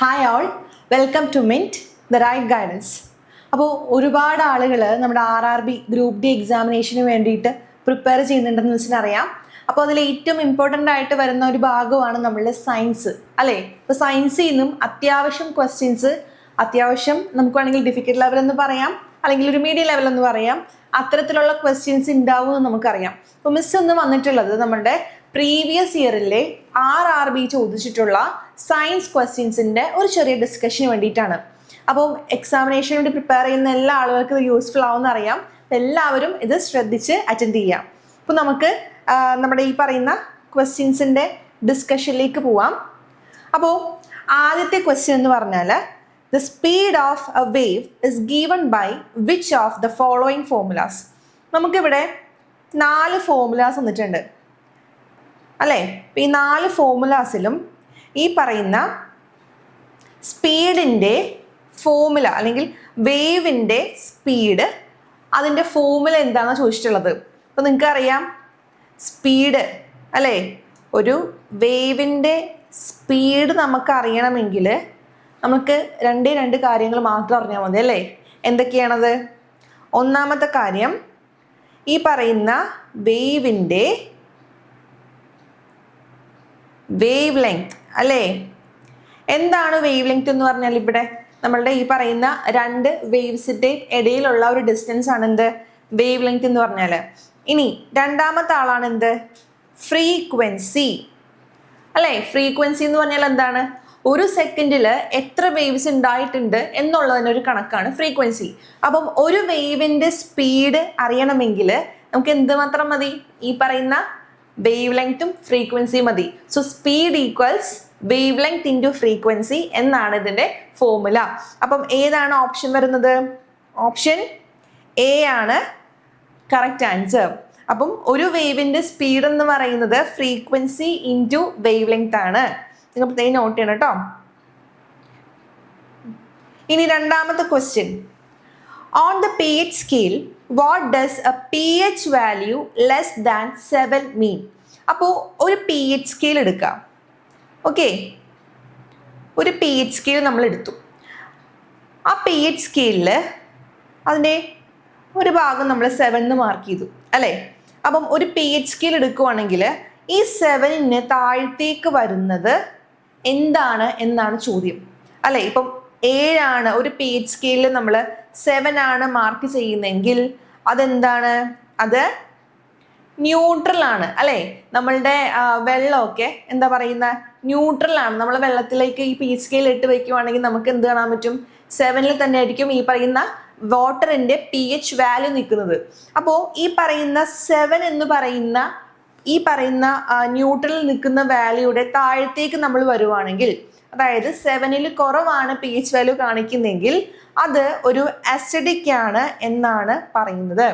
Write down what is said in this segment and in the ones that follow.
Hi all welcome to mint the right guidance അപ്പോൾ ഒരുപാട് ആളുകൾ നമ്മുടെ R R B group D എക്സാമിനേഷന് വേണ്ടിയിട്ട് പ്രിപ്പയർ ചെയ്യുന്നുണ്ടെന്ന് വെച്ചിട്ടറിയാം അപ്പോൾ അതിൽ ഏറ്റവും ഇമ്പോർട്ടന്റ് ആയിട്ട് വരുന്ന ഒരു ഭാഗമാണ് നമ്മളുടെ സയൻസ് അല്ലേ? ഇപ്പോൾ സയൻസിൽ നിന്നും അത്യാവശ്യം ക്വസ്റ്റ്യൻസ് അത്യാവശ്യം നമുക്ക് വേണമെങ്കിൽ ഡിഫിക്കൽട്ട് ലെവൽ എന്ന് പറയാം അല്ലെങ്കിൽ ഒരു മീഡിയം ലെവൽ എന്ന് പറയാം അത്തരത്തിലുള്ള ക്വസ്റ്റ്യൻസ് ഉണ്ടാവും എന്ന് നമുക്കറിയാം. അപ്പോൾ മിസ് ഒന്ന് വന്നിട്ടുള്ളത് നമ്മുടെ പ്രീവിയസ് ഇയറിലെ ആർ ആർ ബി ചോദിച്ചിട്ടുള്ള സയൻസ് ക്വസ്റ്റ്യൻസിന്റെ ഒരു ചെറിയ ഡിസ്കഷന് വേണ്ടിയിട്ടാണ്. അപ്പം എക്സാമിനേഷന് വേണ്ടി പ്രിപ്പയർ ചെയ്യുന്ന എല്ലാ ആളുകൾക്കും ഇത് യൂസ്ഫുൾ ആവുമെന്ന് അറിയാം. എല്ലാവരും ഇത് ശ്രദ്ധിച്ച് അറ്റൻഡ് ചെയ്യാം. അപ്പോൾ നമുക്ക് നമ്മുടെ ഈ പറയുന്ന ക്വസ്റ്റ്യൻസിന്റെ ഡിസ്കഷനിലേക്ക് പോവാം. അപ്പോൾ ആദ്യത്തെ ക്വസ്റ്റ്യൻ എന്ന് പറഞ്ഞാൽ the speed of a wave is given by which of the following formulas നമുക്കിവിടെ നാല് ഫോർമുലാസ് വന്നിട്ടുണ്ട്. അല്ലേ? ഈ നാല് ഫോമുലാസിലും ഈ പറയുന്ന സ്പീഡിന്റെ ഫോമുല അല്ലെങ്കിൽ വേവിന്റെ സ്പീഡ് അതിന്റെ ഫോമുല എന്താണെന്ന് ചോദിച്ചിട്ടുള്ളത്? അപ്പോൾ നിങ്ങൾക്ക് അറിയാം സ്പീഡ് അല്ലേ? ഒരു വേവിന്റെ സ്പീഡ് നമുക്ക് അറിയണമെങ്കിൽ നമുക്ക് രണ്ടേ രണ്ട് കാര്യങ്ങൾ മാത്രം അറിഞ്ഞാൽ മതി അല്ലേ? എന്തൊക്കെയാണത്? ഒന്നാമത്തെ കാര്യം ഈ പറയുന്ന വേവിന്റെ വേവ് ലെങ്ത് അല്ലേ? എന്താണ് വേവ് ലെങ്ത് എന്ന് പറഞ്ഞാൽ ഇവിടെ നമ്മളുടെ ഈ പറയുന്ന രണ്ട് വേവ്സിന്റെ ഇടയിലുള്ള ഒരു ഡിസ്റ്റൻസ് ആണ് എന്ത്? വേവ് ലെങ്ത് എന്ന് പറഞ്ഞാൽ ഇനി രണ്ടാമത്തെ ആളാണ് എന്ത്? ഫ്രീക്വൻസി അല്ലേ? ഫ്രീക്വൻസി എന്ന് പറഞ്ഞാൽ എന്താണ്? ഒരു സെക്കൻഡിൽ എത്ര വേവ്സ് ഉണ്ടായിട്ടുണ്ട് എന്നുള്ളതിന്റെ ഒരു കണക്കാണ് ഫ്രീക്വൻസി അപ്പം ഒരു വേവിന്റെ സ്പീഡ് അറിയണമെങ്കിൽ നമുക്ക് എന്ത് മാത്രം മതി? ഈ പറയുന്ന വേവ് ലെങ്ത്തും ഫ്രീക്വൻസിയും മതി. So speed equals wavelength into frequency എന്നാണ് ഇതിന്റെ ഫോർമുല അപ്പം ഏതാണ് ഓപ്ഷൻ വരുന്നത്? ഓപ്ഷൻ എ ആണ് കറക്റ്റ് ആൻസർ അപ്പം ഒരു വേവിന്റെ സ്പീഡ് എന്ന് പറയുന്നത് ഫ്രീക്വൻസി ഇന്റു വേവ് ലെങ്ത് ആണ്. നിങ്ങൾ പ്രത്യേകം നോട്ട് ചെയ്യണം കേട്ടോ. ഇനി രണ്ടാമത്തെ question on the pate scale what does a P H value less than seven mean അപ്പോൾ ഒരു പി എച്ച് സ്കെയിൽ എടുക്കാം. ഓക്കെ ഒരു പി എച്ച് സ്കെയിൽ നമ്മൾ എടുത്തു. ആ പി എച്ച് സ്കെയിലിൽ അതിന്റെ ഒരു ഭാഗം നമ്മൾ സെവൻ എന്ന് മാർക്ക് ചെയ്തു. അല്ലേ? അപ്പം ഒരു പി എച്ച് സ്കെയിൽ എടുക്കുവാണെങ്കിൽ ഈ സെവനിന് താഴത്തേക്ക് വരുന്നത് എന്താണ് എന്നാണ് ചോദ്യം. അല്ലേ? ഇപ്പം ഏഴാണ്. ഒരു പി എച്ച് സ്കെയിലിൽ നമ്മൾ സെവൻ ആണ് മാർക്ക് ചെയ്യുന്നെങ്കിൽ അതെന്താണ്? അത് ന്യൂട്രൽ ആണ്. അല്ലേ? നമ്മളുടെ വെള്ളമൊക്കെ എന്താ പറയുന്ന? ന്യൂട്രൽ ആണ്. നമ്മൾ വെള്ളത്തിലേക്ക് ഈ പി സ്കെയിൽ ഇട്ട് വെക്കുവാണെങ്കിൽ നമുക്ക് എന്ത് കാണാൻ പറ്റും? സെവനിൽ തന്നെ ആയിരിക്കും ഈ പറയുന്ന വാട്ടറിന്റെ പി എച്ച് വാല്യൂ നിൽക്കുന്നത്. അപ്പോൾ ഈ പറയുന്ന സെവൻ എന്ന് പറയുന്ന ഈ പറയുന്ന ന്യൂട്രലിൽ നിൽക്കുന്ന വാല്യൂയുടെ താഴത്തേക്ക് നമ്മൾ വരുവാണെങ്കിൽ അതായത് സെവനിൽ കുറവാണ് പി എച്ച് വാല്യൂ കാണിക്കുന്നെങ്കിൽ അത് ഒരു അസിഡിക് ആണ് എന്നാണ് പറയുന്നത്.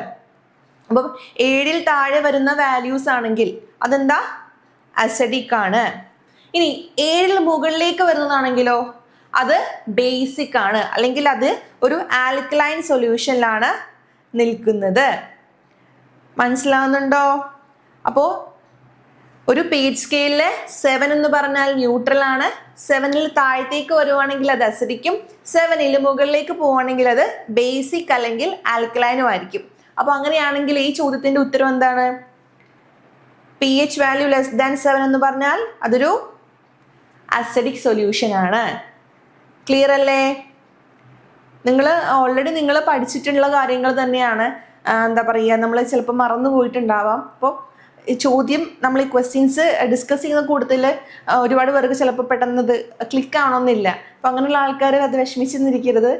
അപ്പം ഏഴിൽ താഴെ വരുന്ന വാല്യൂസ് ആണെങ്കിൽ അതെന്താ? അസഡിക് ആണ്. ഇനി ഏഴിൽ മുകളിലേക്ക് വരുന്നതാണെങ്കിലോ അത് ബേസിക് ആണ്. അല്ലെങ്കിൽ അത് ഒരു ആൽക്കലൈൻ സൊല്യൂഷനിലാണ് നിൽക്കുന്നത്. മനസ്സിലാവുന്നുണ്ടോ? അപ്പോൾ ഒരു പേജ് സ്കെയിലിൽ സെവൻ എന്ന് പറഞ്ഞാൽ ന്യൂട്രൽ ആണ്. സെവനിൽ താഴത്തേക്ക് വരുവാണെങ്കിൽ അത് അസിഡിക്കും സെവനിൽ മുകളിലേക്ക് പോവുകയാണെങ്കിൽ അത് ബേസിക് അല്ലെങ്കിൽ ആൽക്കലൈനും ആയിരിക്കും. അപ്പോൾ അങ്ങനെയാണെങ്കിൽ ഈ ചോദ്യത്തിന്റെ ഉത്തരം എന്താണ്? P H value less than seven എന്ന് പറഞ്ഞാൽ അതൊരു അസിഡിക് സൊല്യൂഷൻ ആണ്. ക്ലിയർ അല്ലേ? നിങ്ങൾ ഓൾറെഡി നിങ്ങൾ പഠിച്ചിട്ടുള്ള കാര്യങ്ങൾ തന്നെയാണ് എന്താ പറയുക നമ്മൾ ചിലപ്പോൾ മറന്നു പോയിട്ടുണ്ടാവാം അപ്പോൾ ചോദ്യം നമ്മൾ ഈ ക്വസ്റ്റ്യൻസ് ഡിസ്കസ് ചെയ്യുന്ന കൂടുതൽ ഒരുപാട് പേർക്ക് ചിലപ്പോൾ പെട്ടെന്നത് ക്ലിക്ക് ആവണമെന്നില്ല. അപ്പം അങ്ങനെയുള്ള ആൾക്കാർ അത് വിഷമിച്ചെന്നിരിക്കരുത്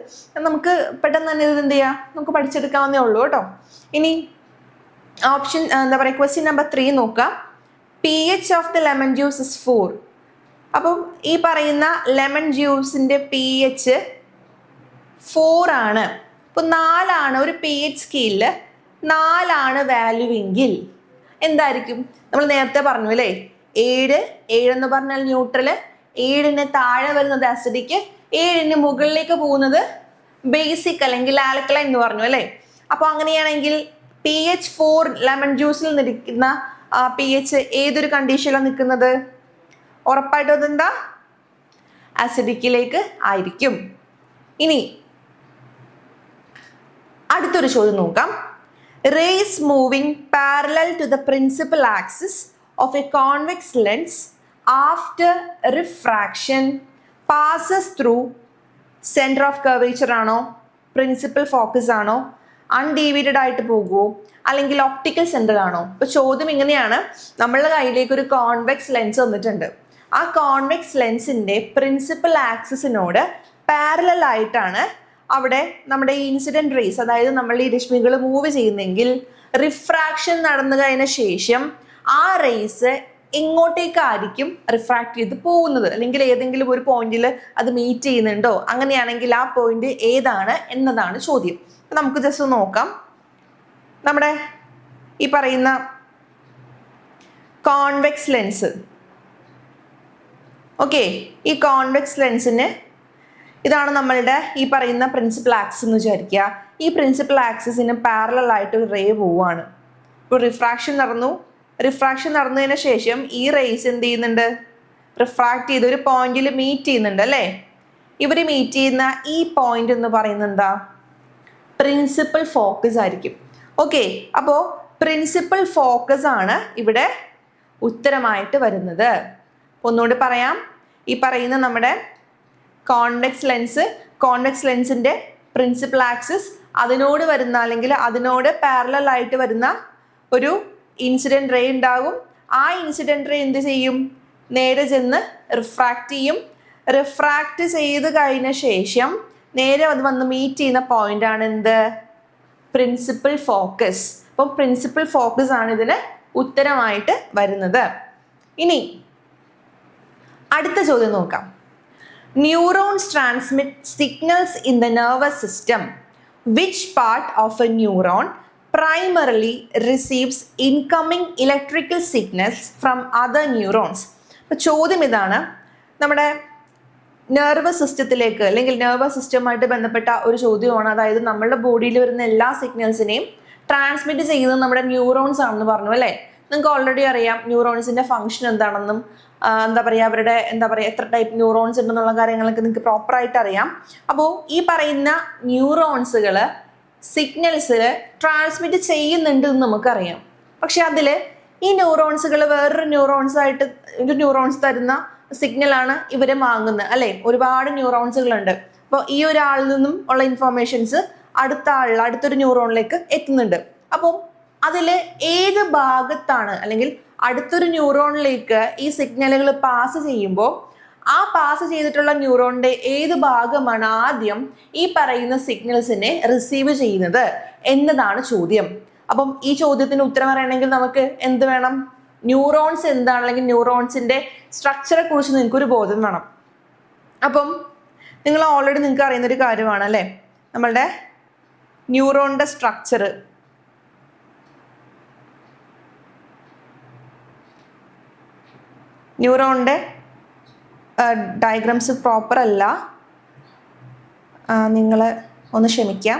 നമുക്ക് പെട്ടെന്ന് തന്നെ ഇത് എന്ത് ചെയ്യാം? നമുക്ക് പഠിച്ചെടുക്കാവുന്നേ ഉള്ളൂ കേട്ടോ. ഇനി ഓപ്ഷൻ എന്താ പറയുക ക്വസ്റ്റ്യൻ നമ്പർ ത്രീ നോക്കാം. P H of the lemon juice is four അപ്പം ഈ പറയുന്ന ലെമൺ ജ്യൂസിന്റെ പി എച്ച് ഫോർ ആണ്. അപ്പോൾ നാലാണ് ഒരു പി എച്ച് സ്കെയിലിൽ നാലാണ് വാല്യൂ എങ്കിൽ എന്തായിരിക്കും? നമ്മൾ നേരത്തെ പറഞ്ഞു അല്ലേ? ഏഴ് ഏഴ് എന്ന് പറഞ്ഞാൽ ന്യൂട്രൽ ഏഴിന് താഴെ വരുന്നത് അസിഡിക്ക് ഏഴിന് മുകളിലേക്ക് പോകുന്നത് ബേസിക് അല്ലെങ്കിൽ ആൽക്കലൈൻ എന്ന് പറഞ്ഞു അല്ലേ? അപ്പൊ അങ്ങനെയാണെങ്കിൽ പി എച്ച് ഫോർ ലെമൺ ജ്യൂസിൽ നിൽക്കുന്ന പി എച്ച് ഏതൊരു കണ്ടീഷനിലാണ് നിൽക്കുന്നത്? ഉറപ്പായിട്ടും അതെന്താ? അസിഡിക്കിലേക്ക് ആയിരിക്കും. ഇനി അടുത്തൊരു ചോദ്യം നോക്കാം. Rays moving parallel to the principal axis of a convex lens after refraction passes through centre of curvature ആണോ പ്രിൻസിപ്പൽ ഫോക്കസ് ആണോ അൺഡീവിഡഡ് ആയിട്ട് പോകുമോ അല്ലെങ്കിൽ ഓപ്റ്റിക്കൽ സെന്റർ ആണോ? ഇപ്പോൾ ചോദ്യം ഇങ്ങനെയാണ്. നമ്മളുടെ കയ്യിലേക്ക് ഒരു കോൺവെക്സ് ലെൻസ് വന്നിട്ടുണ്ട്. ആ കോൺവെക്സ് ലെൻസിന്റെ പ്രിൻസിപ്പൽ ആക്സിസിനോട് പാരലൽ ആയിട്ടാണ് അവിടെ നമ്മുടെ ഈ ഇൻസിഡന്റ് റേസ് അതായത് നമ്മൾ ഈ രശ്മികൾ മൂവ് ചെയ്യുന്നെങ്കിൽ റിഫ്രാക്ഷൻ നടന്നു കഴിഞ്ഞ ശേഷം ആ റേസ് എങ്ങോട്ടേക്കായിരിക്കും റിഫ്രാക്ട് ചെയ്ത് പോകുന്നത്? അല്ലെങ്കിൽ ഏതെങ്കിലും ഒരു പോയിന്റിൽ അത് മീറ്റ് ചെയ്യുന്നുണ്ടോ? അങ്ങനെയാണെങ്കിൽ ആ പോയിന്റ് ഏതാണ് എന്നതാണ് ചോദ്യം. നമുക്ക് ജസ്റ്റ് നോക്കാം. നമ്മുടെ ഈ പറയുന്ന കോൺവെക്സ് ലെൻസ് ഓക്കെ ഈ കോൺവെക്സ് ലെൻസിന് ഇതാണ് നമ്മളുടെ ഈ പറയുന്ന പ്രിൻസിപ്പൽ ആക്സിസ് എന്ന് വിചാരിക്കുക. ഈ പ്രിൻസിപ്പൽ ആക്സിസിന് പാരലൽ ആയിട്ട് ഒരു റേ പോവുകയാണ്. ഇപ്പോൾ റിഫ്രാക്ഷൻ നടന്നു. റിഫ്രാക്ഷൻ നടന്നതിന് ശേഷം ഈ റേസ് എന്ത് ചെയ്യുന്നുണ്ട്? റിഫ്രാക്ട് ചെയ്ത് ഒരു പോയിന്റിൽ മീറ്റ് ചെയ്യുന്നുണ്ട് അല്ലേ? ഇവർ മീറ്റ് ചെയ്യുന്ന ഈ പോയിന്റ് എന്ന് പറയുന്നത് എന്താ? പ്രിൻസിപ്പൽ ഫോക്കസ് ആയിരിക്കും. ഓക്കെ അപ്പോൾ പ്രിൻസിപ്പൽ ഫോക്കസ് ആണ് ഇവിടെ ഉത്തരമായിട്ട് വരുന്നത്. ഒന്നുകൂടി പറയാം. ഈ പറയുന്ന നമ്മുടെ കോൺവെക്സ് ലെൻസ് കോൺവെക്സ് ലെൻസിന്റെ പ്രിൻസിപ്പൽ ആക്സിസ് അതിനോട് വരുന്ന അല്ലെങ്കിൽ അതിനോട് പാരലൽ ആയിട്ട് വരുന്ന ഒരു ഇൻസിഡന്റ് റേ ഉണ്ടാകും. ആ ഇൻസിഡന്റ് റേ എന്ത് ചെയ്യും? നേരെ ചെന്ന് റിഫ്രാക്റ്റ് ചെയ്യും. റിഫ്രാക്റ്റ് ചെയ്ത് കഴിഞ്ഞ ശേഷം നേരെ അത് വന്ന് മീറ്റ് ചെയ്യുന്ന പോയിന്റ് ആണ് എന്ത്? പ്രിൻസിപ്പൽ ഫോക്കസ് അപ്പം പ്രിൻസിപ്പൽ ഫോക്കസ് ആണ് ഇതിന് ഉത്തരമായിട്ട് വരുന്നത്. ഇനി അടുത്ത ചോദ്യം നോക്കാം. Neurons transmit signals in the nervous system which part of a neuron primarily receives incoming electrical signals from other neurons അപ്പോൾ ചോദ്യം ഇതാണ്. നമ്മുടെ നെർവസ് സിസ്റ്റത്തിലേക്ക് അല്ലെങ്കിൽ നെർവസ് സിസ്റ്റമായിട്ട് ബന്ധപ്പെട്ട ഒരു ചോദ്യമാണ്. അതായത് നമ്മളുടെ ബോഡിയിൽ വരുന്ന എല്ലാ സിഗ്നൽസിനെയും ട്രാൻസ്മിറ്റ് ചെയ്യുന്നത് നമ്മുടെ ന്യൂറോൺസ് ആണെന്ന് പറഞ്ഞു അല്ലേ? നിങ്ങൾക്ക് ഓൾറെഡി അറിയാം ന്യൂറോൺസിന്റെ ഫംഗ്ഷൻ എന്താണെന്നും. എന്താ പറയുക അവരുടെ എന്താ പറയുക എത്ര ടൈപ്പ് ന്യൂറോൺസ് ഉണ്ടെന്നുള്ള കാര്യങ്ങളൊക്കെ നിങ്ങൾക്ക് പ്രോപ്പറായിട്ട് അറിയാം. അപ്പോൾ ഈ പറയുന്ന ന്യൂറോൺസുകൾ സിഗ്നൽസ് ട്രാൻസ്മിറ്റ് ചെയ്യുന്നുണ്ട് എന്ന് നമുക്കറിയാം. പക്ഷെ അതിൽ ഈ ന്യൂറോൺസുകൾ വേറൊരു ന്യൂറോൺസ് ആയിട്ട് ഒരു ന്യൂറോൺസ് തരുന്ന സിഗ്നലാണ് ഇവർ വാങ്ങുന്നത് അല്ലേ? ഒരുപാട് ന്യൂറോൺസുകളുണ്ട് അപ്പോൾ ഈ ഒരാളിൽ നിന്നും ഉള്ള ഇൻഫോർമേഷൻസ് അടുത്ത ആളിൽ അടുത്തൊരു ന്യൂറോണിലേക്ക് എത്തുന്നുണ്ട്. അപ്പോൾ അതിൽ ഏത് ഭാഗത്താണ് അല്ലെങ്കിൽ അടുത്തൊരു ന്യൂറോണിലേക്ക് ഈ സിഗ്നലുകൾ പാസ് ചെയ്യുമ്പോൾ ആ പാസ് ചെയ്തിട്ടുള്ള ന്യൂറോണിന്റെ ഏത് ഭാഗമാണ് ആദ്യം ഈ പറയുന്ന സിഗ്നൽസിനെ റിസീവ് ചെയ്യുന്നത് എന്നതാണ് ചോദ്യം. അപ്പം ഈ ചോദ്യത്തിന് ഉത്തരം അറിയണമെങ്കിൽ നമുക്ക് എന്ത് വേണം? ന്യൂറോൺസ് എന്താണ്? അല്ലെങ്കിൽ ന്യൂറോൺസിന്റെ സ്ട്രക്ചറെ കുറിച്ച് നിങ്ങൾക്ക് ഒരു ബോധം വേണം. അപ്പം നിങ്ങൾ ഓൾറെഡി നിങ്ങൾക്ക് അറിയുന്ന ഒരു കാര്യമാണ് അല്ലേ? നമ്മളുടെ ന്യൂറോണിന്റെ സ്ട്രക്ചർ ന്യൂറോണിന്റെ ഡയഗ്രാംസ് പ്രോപ്പർ അല്ല. നിങ്ങൾ ഒന്ന് ക്ഷമിക്കാം.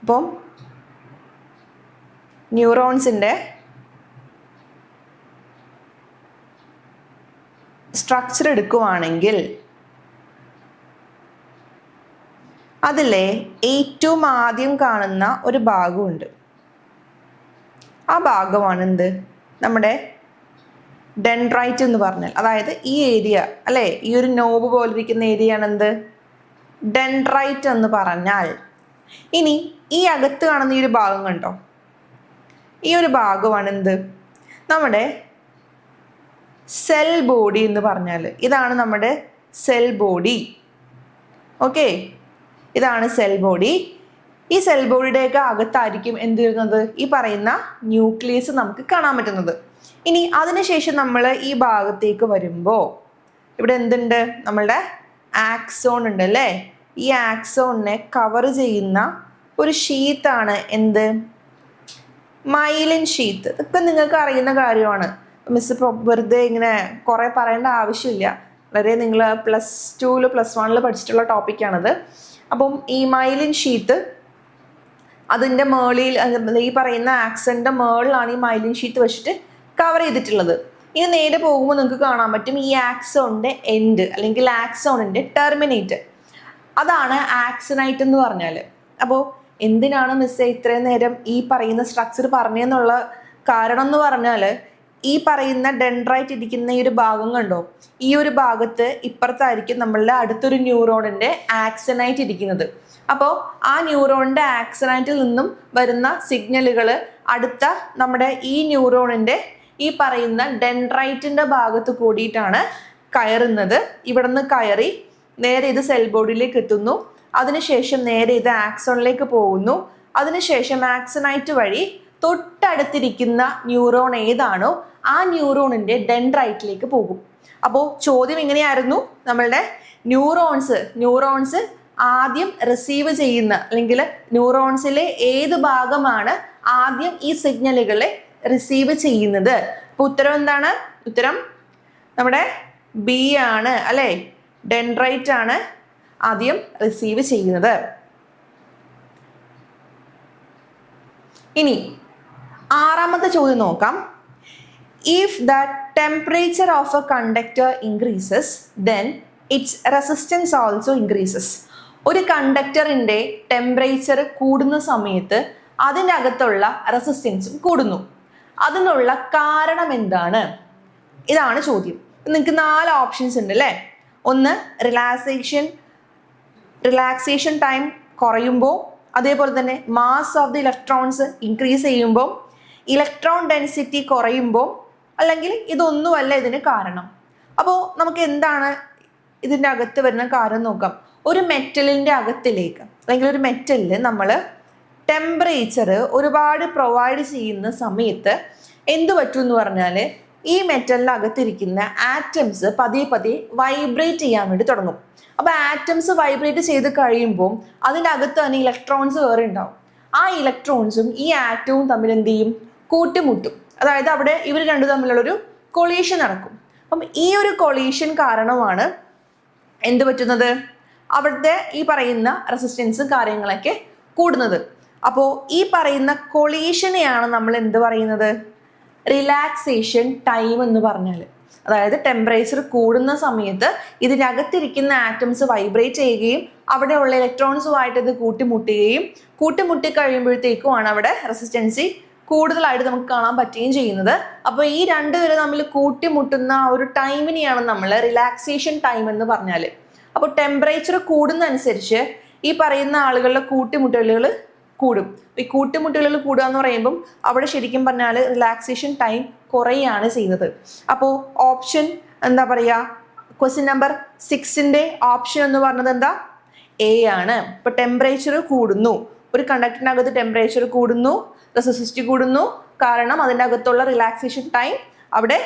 അപ്പം ന്യൂറോൺസിന്റെ സ്ട്രക്ചർ എടുക്കുവാണെങ്കിൽ അതിലെ ഏറ്റവും ആദ്യം കാണുന്ന ഒരു ഭാഗമുണ്ട്. ആ ഭാഗമാണ് എന്ത് നമ്മുടെ ഡെൻഡ്രൈറ്റ് എന്ന് പറഞ്ഞാൽ അതായത് ഈ ഏരിയ അല്ലേ? ഈ ഒരു നോബ് പോലെ ഇരിക്കുന്ന ഏരിയ ആണ് എന്ത്? ഡെൻഡ്രൈറ്റ് എന്ന് പറഞ്ഞാൽ ഇനി ഈ അകത്ത് കാണുന്ന ഈ ഒരു ഭാഗം കണ്ടോ? ഈ ഒരു ഭാഗമാണ് എന്ത്? നമ്മുടെ സെൽ ബോഡി എന്ന് പറഞ്ഞാൽ ഇതാണ് നമ്മുടെ സെൽ ബോഡി ഓക്കെ ഇതാണ് സെൽ ബോഡി ഈ സെൽ ബോഡിയുടെയൊക്കെ അകത്തായിരിക്കും എന്ത് വരുന്നത്? ഈ പറയുന്ന ന്യൂക്ലിയസ് നമുക്ക് കാണാൻ പറ്റുന്നത്. ഇനി അതിനുശേഷം നമ്മൾ ഈ ഭാഗത്തേക്ക് വരുമ്പോൾ ഇവിടെ എന്തുണ്ട്? നമ്മളുടെ ആക്സോൺ ഉണ്ട് അല്ലേ? ഈ ആക്സോണിനെ കവർ ചെയ്യുന്ന ഒരു ഷീത്താണ് എന്ത്? മൈലിൻ ഷീത്ത് ഇതൊക്കെ നിങ്ങൾക്ക് അറിയുന്ന കാര്യമാണ്. മിസ് വെറുതെ ഇങ്ങനെ കുറേ പറയേണ്ട ആവശ്യമില്ല. വളരെ നിങ്ങൾ പ്ലസ് ടുവിൽ പ്ലസ് വണ്ണിൽ പഠിച്ചിട്ടുള്ള ടോപ്പിക്കാണത് അപ്പം ഈ മൈലിൻ ഷീത്ത് അതിന്റെ മേളിൽ ഈ പറയുന്ന ആക്സന്റെ മേളിലാണ് ഈ മൈലിൻ ഷീറ്റ് വെച്ചിട്ട് കവർ ചെയ്തിട്ടുള്ളത്. ഇനി നേരെ പോകുമ്പോൾ നിങ്ങൾക്ക് കാണാൻ പറ്റും ഈ ആക്സോണിന്റെ എൻഡ് അല്ലെങ്കിൽ ആക്സോണിന്റെ ടെർമിനേറ്റ് അതാണ് ആക്സനൈറ്റ് എന്ന് പറഞ്ഞാൽ. അപ്പോൾ എന്തിനാണ് മിസ് ഇത്രയും നേരം ഈ പറയുന്ന സ്ട്രക്ചർ പറഞ്ഞെന്നുള്ള കാരണം എന്ന് പറഞ്ഞാൽ ഈ പറയുന്ന ഡെൻഡ്രൈറ്റ് ഇരിക്കുന്ന ഈ ഒരു ഭാഗം കണ്ടോ? ഈ ഒരു ഭാഗത്ത് ഇപ്പുറത്തായിരിക്കും നമ്മളുടെ അടുത്തൊരു ന്യൂറോണിന്റെ ആക്സനൈറ്റ് ഇരിക്കുന്നത്. അപ്പോൾ ആ ന്യൂറോണിന്റെ ആക്സനൈറ്റിൽ നിന്നും വരുന്ന സിഗ്നലുകൾ അടുത്ത നമ്മുടെ ഈ ന്യൂറോണിന്റെ ഈ പറയുന്ന ഡെൻഡ്രൈറ്റിന്റെ ഭാഗത്ത് കൂടിയിട്ടാണ് കയറുന്നത്. ഇവിടെ നിന്ന് കയറി നേരെ ഇത് സെൽ ബോഡിയിലേക്ക് എത്തുന്നു. അതിനുശേഷം നേരെ ഇത് ആക്സോണിലേക്ക് പോകുന്നു. അതിനുശേഷം ആക്സണൈറ്റ് വഴി തൊട്ടടുത്തിരിക്കുന്ന ന്യൂറോൺ ഏതാണോ ആ ന്യൂറോണിന്റെ ഡെൻഡ്രൈറ്റിലേക്ക് പോകും. അപ്പോൾ ചോദ്യം ഇങ്ങനെയായിരുന്നു. നമ്മളുടെ ന്യൂറോൺസ് ന്യൂറോൺസ് ആദ്യം റിസീവ് ചെയ്യുന്ന അല്ലെങ്കിൽ ന്യൂറോൺസിലെ ഏത് ഭാഗമാണ് ആദ്യം ഈ സിഗ്നലുകളെ റിസീവ് ചെയ്യുന്നത്. അപ്പൊ ഉത്തരം എന്താണ്? ഉത്തരം നമ്മുടെ ബി ആണ് അല്ലെ? ഡെൻഡ്രൈറ്റ് ആണ് ആദ്യം റിസീവ് ചെയ്യുന്നത്. ഇനി ആറാമത്തെ ചോദ്യം നോക്കാം. If the temperature of a conductor increases then its resistance also increases ഒരു കണ്ടക്ടറിന്റെ ടെമ്പറേച്ചർ കൂടുന്ന സമയത്ത് അതിനകത്തുള്ള റെസിസ്റ്റൻസും കൂടുന്നു. അതിനുള്ള കാരണം എന്താണ്? ഇതാണ് ചോദ്യം. നിങ്ങൾക്ക് നാല് ഓപ്ഷൻസ് ഉണ്ട് അല്ലേ? ഒന്ന് റിലാക്സേഷൻ റിലാക്സേഷൻ ടൈം കുറയുമ്പോൾ അതേപോലെ തന്നെ mass of the electrons increase ചെയ്യുമ്പോൾ ഇലക്ട്രോൺ ഡെൻസിറ്റി കുറയുമ്പോൾ അല്ലെങ്കിൽ ഇതൊന്നുമല്ല ഇതിന് കാരണം. അപ്പോൾ നമുക്ക് എന്താണ് ഇതിന്റെ അകത്ത് വരുന്ന കാരണം നോക്കാം. ഒരു മെറ്റലിന്റെ അകത്തിലേക്ക് അല്ലെങ്കിൽ ഒരു മെറ്റലിൽ നമ്മൾ ടെമ്പറേച്ചർ ഒരുപാട് പ്രൊവൈഡ് ചെയ്യുന്ന സമയത്ത് എന്ത് പറ്റും എന്ന് പറഞ്ഞാൽ ഈ മെറ്റലിന് അകത്തിരിക്കുന്ന ആറ്റംസ് പതിയെ പതിയെ വൈബ്രേറ്റ് ചെയ്യാൻ വേണ്ടി തുടങ്ങും. അപ്പോൾ ആറ്റംസ് വൈബ്രേറ്റ് ചെയ്ത് കഴിയുമ്പോൾ അതിന്റെ അകത്ത് തന്നെ ഇലക്ട്രോൺസ് വേറെ ഉണ്ടാവും. ആ ഇലക്ട്രോൺസും ഈ ആറ്റവും തമ്മിൽ എന്ത് ചെയ്യും? കൂട്ടിമുട്ടും. അതായത് അവിടെ ഇവർ രണ്ടു തമ്മിലുള്ളൊരു കൊളീഷൻ നടക്കും. അപ്പം ഈ ഒരു കൊളീഷൻ കാരണമാണ് എന്ത് പറ്റുന്നത്? അവിടുത്തെ ഈ പറയുന്ന റെസിസ്റ്റൻസും കാര്യങ്ങളൊക്കെ കൂടുന്നത്. അപ്പോൾ ഈ പറയുന്ന കൊളീഷനെയാണ് നമ്മൾ എന്ത് പറയുന്നത്? റിലാക്സേഷൻ ടൈം എന്ന് പറഞ്ഞാൽ അതായത് ടെമ്പറേച്ചർ കൂടുന്ന സമയത്ത് ഇതിനകത്തിരിക്കുന്ന ആറ്റംസ് വൈബ്രേറ്റ് ചെയ്യുകയും അവിടെയുള്ള ഇലക്ട്രോൺസുമായിട്ട് ഇത് കൂട്ടിമുട്ടുകയും കൂട്ടിമുട്ടി കഴിയുമ്പോഴത്തേക്കുമാണ് അവിടെ റെസിസ്റ്റൻസി കൂടുതലായിട്ട് നമുക്ക് കാണാൻ പറ്റുകയും ചെയ്യുന്നത്. അപ്പോൾ ഈ രണ്ടുപേരും തമ്മിൽ കൂട്ടിമുട്ടുന്ന ഒരു ടൈമിനെയാണ് നമ്മൾ റിലാക്സേഷൻ ടൈം എന്ന് പറഞ്ഞാൽ അപ്പോൾ ടെമ്പറേച്ചർ കൂടുന്നതനുസരിച്ച് ഈ പറയുന്ന ആളുകളുടെ കൂട്ടിമുട്ടലുകൾ കൂടും. ഈ കൂട്ടുമുട്ടുകളിൽ കൂടുക എന്ന് പറയുമ്പം അവിടെ ശരിക്കും പറഞ്ഞാൽ റിലാക്സേഷൻ ടൈം കുറയാണ് ചെയ്യുന്നത്. അപ്പോൾ ഓപ്ഷൻ എന്താ പറയുക? ക്വസ്റ്റ്യൻ നമ്പർ സിക്സിന്റെ ഓപ്ഷൻ എന്ന് പറഞ്ഞത് എന്താ? എ ആണ്. ഇപ്പോൾ ടെമ്പറേച്ചർ കൂടുന്നു. ഒരു കണ്ടക്ടറിനകത്ത് ടെമ്പറേച്ചർ കൂടുന്നു. റെസിസ്റ്റി കൂടുന്നു. കാരണം അതിന്റെ അകത്തുള്ള റിലാക്സേഷൻ ടൈം അവിടെ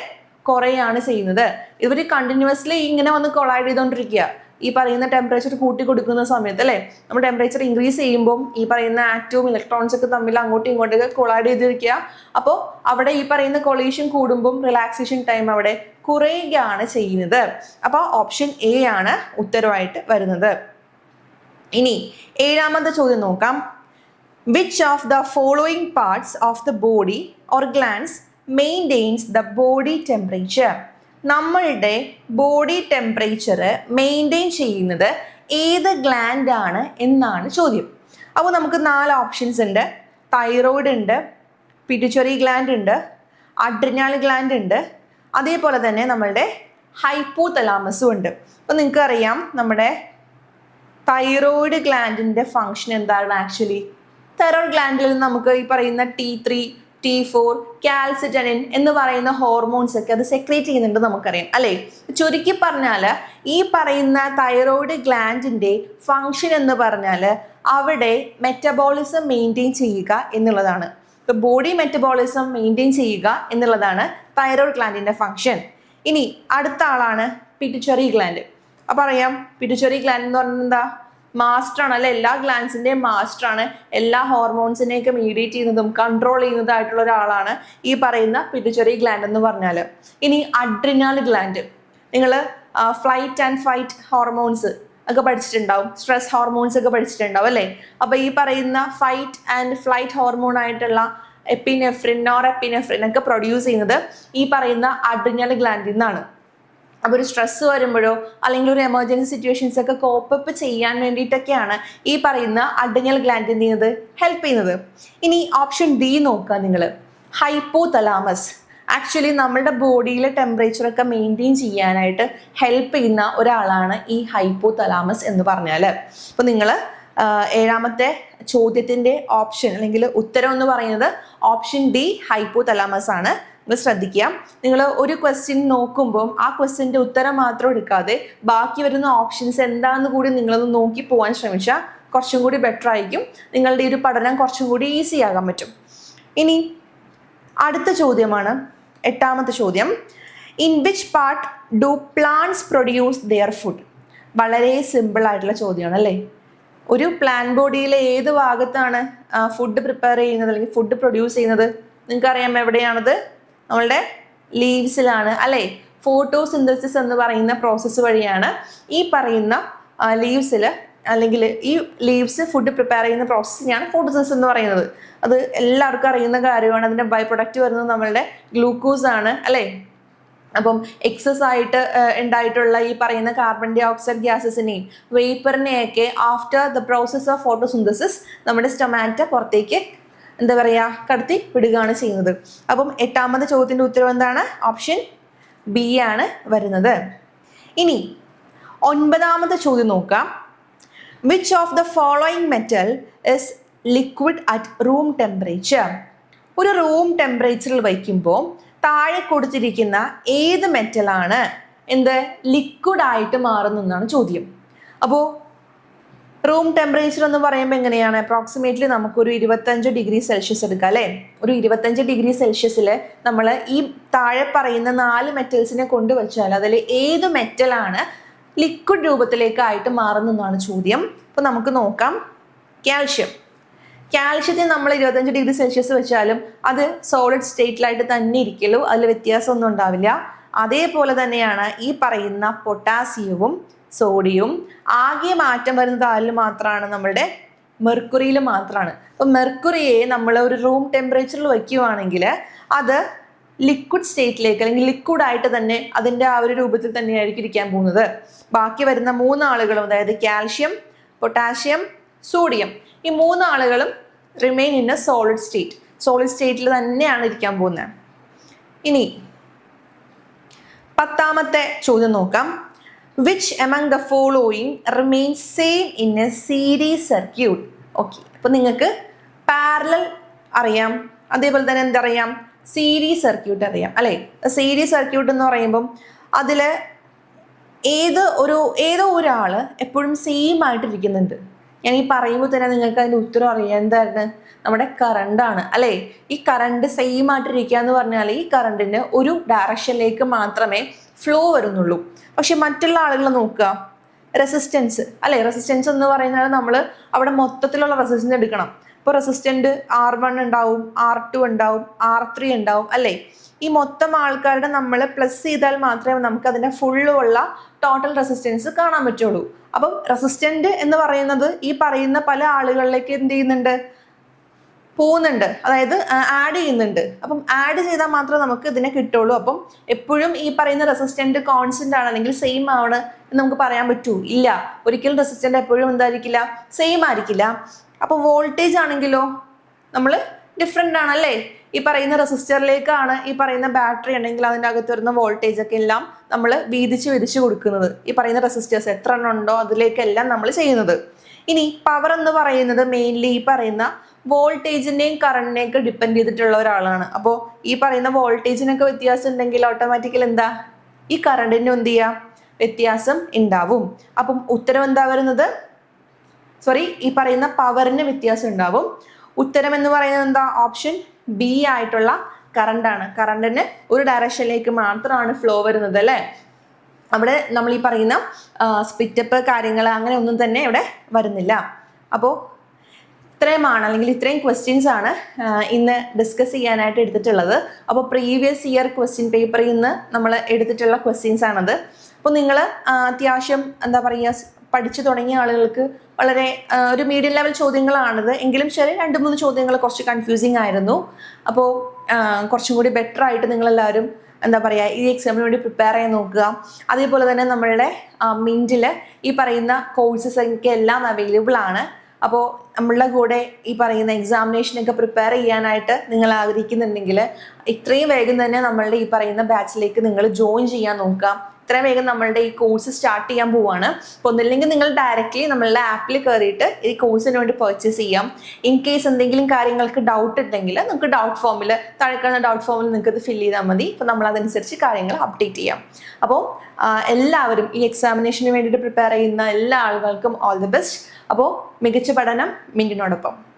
കുറയാണ് ചെയ്യുന്നത്. ഇവർ കണ്ടിന്യൂസ്ലി ഇങ്ങനെ വന്ന് കൊളൈഡ് ചെയ്തുകൊണ്ടിരിക്കുക. ഈ പറയുന്ന ടെമ്പറേച്ചർ കൂട്ടി കൊടുക്കുന്ന സമയത്ത് അല്ലേ? നമ്മൾ ടെമ്പറേച്ചർ ഇൻക്രീസ് ചെയ്യുമ്പോൾ ഈ പറയുന്ന ആറ്റവും ഇലക്ട്രോൺസ് ഒക്കെ തമ്മിൽ അങ്ങോട്ടും ഇങ്ങോട്ടൊക്കെ കൊളാഡ് ചെയ്തിരിക്കുക. അപ്പോൾ അവിടെ ഈ പറയുന്ന കൊളീഷൻ കൂടുമ്പം റിലാക്സേഷൻ ടൈം അവിടെ കുറയുകയാണ് ചെയ്യുന്നത്. അപ്പോൾ ഓപ്ഷൻ എ ആണ് ഉത്തരവായിട്ട് വരുന്നത്. ഇനി ഏഴാമത്തെ ചോദ്യം നോക്കാം. Which of the following parts of the body or glands maintains the body temperature നമ്മളുടെ ബോഡി ടെമ്പറേച്ചർ മെയിന്റെയിൻ ചെയ്യുന്നത് ഏത് ഗ്ലാൻഡ് ആണ് എന്നാണ് ചോദ്യം. അപ്പോൾ നമുക്ക് നാല് ഓപ്ഷൻസ് ഉണ്ട്. തൈറോയിഡ് ഉണ്ട് പിറ്റുച്ചറി ഗ്ലാൻഡ് ഉണ്ട് അഡ്രിനാൽ ഗ്ലാൻഡ് ഉണ്ട്. അതേപോലെ തന്നെ നമ്മളുടെ ഹൈപ്പോ തലാമസും ഉണ്ട്. അപ്പോൾ നിങ്ങൾക്കറിയാം നമ്മുടെ തൈറോയിഡ് ഗ്ലാൻഡിന്റെ ഫങ്ഷൻ എന്താണ് ആക്ച്വലി തൈറോയിഡ് ഗ്ലാൻഡിൽ നമുക്ക് ഈ പറയുന്ന T three T four calcitonin എന്ന് പറയുന്ന ഹോർമോൺസ് ഒക്കെ അത് സെക്രേറ്റ് ചെയ്യുന്നുണ്ട് നമുക്കറിയാം അല്ലേ? ചുരുക്കി പറഞ്ഞാൽ ഈ പറയുന്ന തൈറോയിഡ് ഗ്ലാൻഡിന്റെ ഫങ്ഷൻ എന്ന് പറഞ്ഞാൽ അവിടെ മെറ്റബോളിസം മെയിന്റെയിൻ ചെയ്യുക എന്നുള്ളതാണ്. ഇപ്പൊ ബോഡി മെറ്റബോളിസം മെയിന്റെയിൻ ചെയ്യുക എന്നുള്ളതാണ് തൈറോയിഡ് ഗ്ലാൻഡിന്റെ ഫങ്ഷൻ ഇനി അടുത്ത ആളാണ് പിറ്റുച്ചറി ഗ്ലാൻഡ് അപ്പൊ അറിയാം പിറ്റുച്ചറി ഗ്ലാൻഡ് എന്ന് പറഞ്ഞാൽ എന്താ? മാസ്റ്റർ ആണ്. അല്ലെ എല്ലാ ഗ്ലാൻസിന്റെയും മാസ്റ്റർ ആണ്. എല്ലാ ഹോർമോൺസിനെയൊക്കെ മീഡിയേറ്റ് ചെയ്യുന്നതും കൺട്രോൾ ചെയ്യുന്നതായിട്ടുള്ള ഒരാളാണ് ഈ പറയുന്ന പിറ്റുച്ചറി ഗ്ലാൻഡ് എന്ന് പറഞ്ഞാൽ ഇനി അഡ്രിനാൽ ഗ്ലാൻഡ് നിങ്ങൾ ഫ്ലൈറ്റ് ആൻഡ് ഫൈറ്റ് ഹോർമോൺസ് ഒക്കെ പഠിച്ചിട്ടുണ്ടാവും. സ്ട്രെസ് ഹോർമോൺസ് ഒക്കെ പഠിച്ചിട്ടുണ്ടാവും അല്ലേ? അപ്പോൾ ഈ പറയുന്ന ഫൈറ്റ് ആൻഡ് ഫ്ലൈറ്റ് ഹോർമോൺ ആയിട്ടുള്ള എപ്പിനെഫ്രിൻ നോർ എപ്പിനെഫ്രിൻ ഒക്കെ പ്രൊഡ്യൂസ് ചെയ്യുന്നത് ഈ പറയുന്ന അഡ്രിനൽ ഗ്ലാൻഡിൽ നിന്നാണ്. അപ്പോൾ ഒരു സ്ട്രെസ് വരുമ്പോഴോ അല്ലെങ്കിൽ ഒരു എമർജൻസി സിറ്റുവേഷൻസ് ഒക്കെ കോപ്പപ്പ് ചെയ്യാൻ വേണ്ടിയിട്ടൊക്കെയാണ് ഈ പറയുന്ന അഡ്രിനൽ ഗ്ലാൻഡ് എന്ത് ചെയ്യുന്നത്? ഹെൽപ്പ് ചെയ്യുന്നത്. ഇനി ഓപ്ഷൻ ഡി നോക്കുക നിങ്ങൾ ഹൈപ്പോ തലാമസ് ആക്ച്വലി നമ്മുടെ ബോഡിയിലെ ടെമ്പറേച്ചറൊക്കെ മെയിന്റെയിൻ ചെയ്യാനായിട്ട് ഹെൽപ്പ് ചെയ്യുന്ന ഒരാളാണ് ഈ ഹൈപ്പോ തലാമസ് എന്ന് പറഞ്ഞാൽ അപ്പോൾ നിങ്ങൾ ഏഴാമത്തെ ചോദ്യത്തിന്റെ ഓപ്ഷൻ അല്ലെങ്കിൽ ഉത്തരം എന്ന് പറയുന്നത് ഓപ്ഷൻ ഡി ഹൈപ്പോ തലാമസ് ആണ്. നിങ്ങൾ ശ്രദ്ധിക്കുക. നിങ്ങൾ ഒരു ക്വസ്റ്റ്യൻ നോക്കുമ്പോൾ ആ ക്വസ്റ്റ്യന്റെ ഉത്തരം മാത്രം എടുക്കാതെ ബാക്കി വരുന്ന ഓപ്ഷൻസ് എന്താണെന്ന് കൂടി നിങ്ങളൊന്ന് നോക്കി പോകാൻ ശ്രമിച്ചാൽ കുറച്ചും കൂടി ബെറ്റർ ആയിരിക്കും. നിങ്ങളുടെ ഈ ഒരു പഠനം കുറച്ചും കൂടി ഈസി ആകാൻ പറ്റും. ഇനി അടുത്ത ചോദ്യമാണ്. എട്ടാമത്തെ ചോദ്യം. In which part do plants produce their food വളരെ സിമ്പിൾ ആയിട്ടുള്ള ചോദ്യമാണ് അല്ലേ ഒരു പ്ലാൻ ബോഡിയിലെ ഏത് ഭാഗത്താണ് ഫുഡ് പ്രിപ്പയർ ചെയ്യുന്നത്? അല്ലെങ്കിൽ ഫുഡ് പ്രൊഡ്യൂസ് ചെയ്യുന്നത്? നിങ്ങൾക്കറിയാം എവിടെയാണത്? നമ്മളുടെ ലീവ്സിലാണ് അല്ലേ? ഫോട്ടോസിന്തസിസ് എന്ന് പറയുന്ന പ്രോസസ്സ് വഴിയാണ് ഈ പറയുന്ന ലീവ്സിൽ അല്ലെങ്കിൽ ഈ ലീവ്സ് ഫുഡ് പ്രിപ്പയർ ചെയ്യുന്ന പ്രോസസ്സിനെയാണ് ഫോട്ടോസിന്തസിസ് എന്ന് പറയുന്നത്. അത് എല്ലാവർക്കും അറിയുന്ന കാര്യമാണ്. അതിന്റെ ബൈ പ്രൊഡക്റ്റ് വരുന്നത് നമ്മളുടെ ഗ്ലൂക്കോസ് ആണ് അല്ലേ? അപ്പം എക്സസ് ആയിട്ട് ഉണ്ടായിട്ടുള്ള ഈ പറയുന്ന കാർബൺ ഡൈ ഓക്സൈഡ് ഗ്യാസസിനെയും വേപ്പറിനെയൊക്കെ after the process of photosynthesis നമ്മുടെ സ്റ്റൊമാറ്റ പുറത്തേക്ക് എന്താ പറയുക കടത്തി വിടുകയാണ് ചെയ്യുന്നത്. അപ്പം എട്ടാമത്തെ ചോദ്യത്തിന്റെ ഉത്തരവ് എന്താണ്? ഓപ്ഷൻ ബി ആണ് വരുന്നത്. ഇനി ഒൻപതാമത്തെ ചോദ്യം നോക്കാം. Which of the following metal is liquid at room temperature ഒരു റൂം ടെമ്പറേച്ചറിൽ വയ്ക്കുമ്പോൾ താഴെ കൊടുത്തിരിക്കുന്ന ഏത് മെറ്റലാണ് എന്ത്? ലിക്വിഡ് ആയിട്ട് മാറുന്നെന്നാണ് ചോദ്യം. അപ്പോൾ റൂം ടെമ്പറേച്ചർ എന്ന് പറയുമ്പോൾ എങ്ങനെയാണ്? അപ്രോക്സിമേറ്റ്ലി നമുക്കൊരു ഇരുപത്തഞ്ച് ഡിഗ്രി സെൽഷ്യസ് എടുക്കാം അല്ലേ? ഒരു ഇരുപത്തഞ്ച് ഡിഗ്രി സെൽഷ്യസിൽ നമ്മൾ ഈ താഴെ പറയുന്ന നാല് മെറ്റൽസിനെ കൊണ്ടുവച്ചാൽ അതിൽ ഏത് മെറ്റലാണ് ലിക്വിഡ് രൂപത്തിലേക്കായിട്ട് മാറുന്നതെന്നാണ് ചോദ്യം. അപ്പോൾ നമുക്ക് നോക്കാം. കാൽഷ്യം. കാൽഷ്യത്തിന് നമ്മൾ ഇരുപത്തഞ്ച് ഡിഗ്രി സെൽഷ്യസ് വെച്ചാലും അത് സോളിഡ് സ്റ്റേറ്റിലായിട്ട് തന്നെ ഇരിക്കുള്ളൂ അതിൽ വ്യത്യാസമൊന്നും ഉണ്ടാവില്ല. അതേപോലെ തന്നെയാണ് ഈ പറയുന്ന പൊട്ടാസ്യവും സോഡിയവും ആകെ മാറ്റം വരുന്നത് അതിൽ മാത്രമാണ് നമ്മുടെ മെർക്കുറിയിൽ മാത്രമാണ് അപ്പം മെർക്കുറിയെ നമ്മൾ ഒരു റൂം ടെമ്പറേച്ചറിൽ വയ്ക്കുകയാണെങ്കിൽ അത് ലിക്വിഡ് സ്റ്റേറ്റിലേക്ക് അല്ലെങ്കിൽ ലിക്വിഡ് ആയിട്ട് തന്നെ അതിന്റെ ആ ഒരു രൂപത്തിൽ തന്നെയായിരിക്കും ഇരിക്കാൻ പോകുന്നത്. ബാക്കി വരുന്ന മൂന്ന് ആളുകളും അതായത് കാൽഷ്യം പൊട്ടാഷ്യം സോഡിയം ഈ മൂന്ന് ആളുകളും remain in a solid state solid സ്റ്റേറ്റിൽ തന്നെയാണ് ഇരിക്കാൻ പോകുന്നത്. ഇനി പത്താമത്തെ ചോദ്യം നോക്കാം. Which among the following remain same in a series circuit okay അപ്പം നിങ്ങൾക്ക് പാരലൽ അറിയാം. അതേപോലെ തന്നെ എന്തറിയാം? സീരീസ് സർക്യൂട്ട് അറിയാം അല്ലേ? സീരീസ് സർക്യൂട്ട് എന്ന് പറയുമ്പം അതിൽ ഏത് ഒരു ഏതോ ഒരാൾ എപ്പോഴും സെയിം ആയിട്ടിരിക്കുന്നുണ്ട്. ഞാൻ ഈ പറയുമ്പോൾ തന്നെ നിങ്ങൾക്ക് അതിന്റെ ഉത്തരം അറിയാം. എന്താണ്? നമ്മുടെ കറണ്ടാണ് അല്ലേ? ഈ കറണ്ട് സെയിം ആയിട്ടിരിക്കുക എന്ന് പറഞ്ഞാൽ ഈ കറണ്ടിന് ഒരു ഡയറക്ഷനിലേക്ക് മാത്രമേ ഫ്ലോ വരുന്നുള്ളൂ. പക്ഷെ മറ്റുള്ള ആളുകൾ നോക്കുക. റെസിസ്റ്റൻസ് അല്ലേ? റെസിസ്റ്റൻസ് എന്ന് പറയുന്നത് നമ്മൾ അവിടെ മൊത്തത്തിലുള്ള റെസിസ്റ്റൻസ് എടുക്കണം. ഇപ്പോൾ റെസിസ്റ്റന്റ് ആർ വൺ ഉണ്ടാവും ആർ ടു ഉണ്ടാവും ആർ ത്രീ ഉണ്ടാവും അല്ലേ? ഈ മൊത്തം ആൾക്കാരുടെ നമ്മൾ പ്ലസ് ചെയ്താൽ മാത്രമേ നമുക്ക് അതിന്റെ ഫുള്ളുള്ള ടോട്ടൽ റെസിസ്റ്റൻസ് കാണാൻ പറ്റുള്ളൂ. അപ്പം റെസിസ്റ്റന്റ് എന്ന് പറയുന്നത് ഈ പറയുന്ന പല ആളുകളിലേക്ക് എന്ത് ചെയ്യുന്നുണ്ട്? പോകുന്നുണ്ട്. അതായത് ആഡ് ചെയ്യുന്നുണ്ട്. അപ്പം ആഡ് ചെയ്താൽ മാത്രമേ നമുക്ക് ഇതിനെ കിട്ടുള്ളൂ അപ്പം എപ്പോഴും ഈ പറയുന്ന റെസിസ്റ്റന്റ് കോൺസ്റ്റന്റ് ആണ് അല്ലെങ്കിൽ സെയിം ആണ് എന്ന് നമുക്ക് പറയാൻ പറ്റൂ. ഇല്ല. ഒരിക്കലും റെസിസ്റ്റന്റ് എപ്പോഴും എന്തായിരിക്കില്ല? സെയിം ആയിരിക്കില്ല. അപ്പോൾ വോൾട്ടേജ് ആണെങ്കിലോ? നമ്മൾ ഡിഫറെന്റ് ആണല്ലേ? ഈ പറയുന്ന റെസിസ്റ്ററിലേക്കാണ് ഈ പറയുന്ന ബാറ്ററി ഉണ്ടെങ്കിൽ അതിന്റെ അകത്ത് വരുന്ന വോൾട്ടേജ് ഒക്കെ എല്ലാം നമ്മൾ വീതിച്ച് വീതിച്ച് കൊടുക്കുന്നത്. ഈ പറയുന്ന റെസിസ്റ്റേഴ്സ് എത്ര എണ്ണം ഉണ്ടോ അതിലേക്കെല്ലാം നമ്മൾ ചെയ്യുന്നത്. ഇനി പവർ എന്ന് പറയുന്നത് മെയിൻലി ഈ പറയുന്ന വോൾട്ടേജിന്റെയും കറണ്ടിനെയും ഒക്കെ ഡിപ്പെൻഡ് ചെയ്തിട്ടുള്ള ഒരാളാണ്. അപ്പോൾ ഈ പറയുന്ന വോൾട്ടേജിനൊക്കെ വ്യത്യാസം ഉണ്ടെങ്കിൽ ഓട്ടോമാറ്റിക്കൽ എന്താ? ഈ കറണ്ടിന് എന്ത് ചെയ്യുക വ്യത്യാസം ഉണ്ടാവും. അപ്പം ഉത്തരം എന്താ വരുന്നത്? സോറി ഈ പറയുന്ന പവറിന് വ്യത്യാസം ഉണ്ടാവും. ഉത്തരം എന്ന് പറയുന്നത് എന്താ? ഓപ്ഷൻ ബി ആയിട്ടുള്ള കറണ്ടാണ് കറണ്ടിന് ഒരു ഡയറക്ഷനിലേക്ക് മാത്രമാണ് ഫ്ലോ വരുന്നത് അല്ലേ? അവിടെ നമ്മൾ ഈ പറയുന്ന സ്പിറ്റപ്പ് കാര്യങ്ങൾ അങ്ങനെ ഒന്നും തന്നെ ഇവിടെ വരുന്നില്ല. അപ്പോൾ ഇത്രയുമാണ് അല്ലെങ്കിൽ ഇത്രയും ക്വസ്റ്റ്യൻസ് ആണ് ഇന്ന് ഡിസ്കസ് ചെയ്യാനായിട്ട് എടുത്തിട്ടുള്ളത്. അപ്പോൾ പ്രീവിയസ് ഇയർ ക്വസ്റ്റ്യൻ പേപ്പറിൽ നിന്ന് നമ്മൾ എടുത്തിട്ടുള്ള ക്വസ്റ്റ്യൻസ് ആണത്. അപ്പോൾ നിങ്ങൾ അത്യാവശ്യം എന്താ പറയുക പഠിച്ചു തുടങ്ങിയ ആളുകൾക്ക് വളരെ ഒരു മീഡിയം ലെവൽ ചോദ്യങ്ങളാണിത്. എങ്കിലും ശരി രണ്ട് മൂന്ന് ചോദ്യങ്ങൾ കുറച്ച് കൺഫ്യൂസിങ് ആയിരുന്നു. അപ്പോൾ കുറച്ചും കൂടി ബെറ്റർ ആയിട്ട് നിങ്ങളെല്ലാവരും എന്താ പറയുക ഈ എക്സാമിന് വേണ്ടി പ്രിപ്പയർ ചെയ്യാൻ നോക്കുക. അതേപോലെ തന്നെ നമ്മളുടെ മിന്റിൽ ഈ പറയുന്ന കോഴ്സസ് ഒക്കെ എല്ലാം അവൈലബിൾ ആണ്. അപ്പോൾ നമ്മളുടെ കൂടെ ഈ പറയുന്ന എക്സാമിനേഷനൊക്കെ പ്രിപ്പയർ ചെയ്യാനായിട്ട് നിങ്ങൾ ആഗ്രഹിക്കുന്നുണ്ടെങ്കിൽ ഇത്രയും വേഗം തന്നെ നമ്മളുടെ ഈ പറയുന്ന ബാച്ചിലേക്ക് നിങ്ങൾ ജോയിൻ ചെയ്യാൻ നോക്കുക. ഇത്രയും വേഗം നമ്മളുടെ ഈ കോഴ്സ് സ്റ്റാർട്ട് ചെയ്യാൻ പോവാണ്. അപ്പോൾ ഒന്നില്ലെങ്കിൽ നിങ്ങൾ ഡയറക്റ്റ്ലി നമ്മളുടെ ആപ്പിൽ കയറിയിട്ട് ഈ കോഴ്സിന് വേണ്ടി പർച്ചേസ് ചെയ്യാം. ഇൻ കേസ് എന്തെങ്കിലും കാര്യങ്ങൾക്ക് ഡൗട്ട് ഉണ്ടെങ്കിൽ നമുക്ക് ഡൗട്ട് ഫോമിൽ താഴെ കാണുന്ന ഡൗട്ട് ഫോമിൽ നിങ്ങൾക്ക് ഇത് ഫില്ല് ചെയ്താൽ മതി. അപ്പോൾ നമ്മൾ അതനുസരിച്ച് കാര്യങ്ങൾ അപ്ഡേറ്റ് ചെയ്യാം. അപ്പോൾ എല്ലാവരും ഈ എക്സാമിനേഷന് വേണ്ടിയിട്ട് പ്രിപ്പയർ ചെയ്യുന്ന എല്ലാ ആളുകൾക്കും ഓൾ ദി ബെസ്റ്റ് അപ്പോൾ മികച്ച പഠനം മിങ്കിനോടൊപ്പം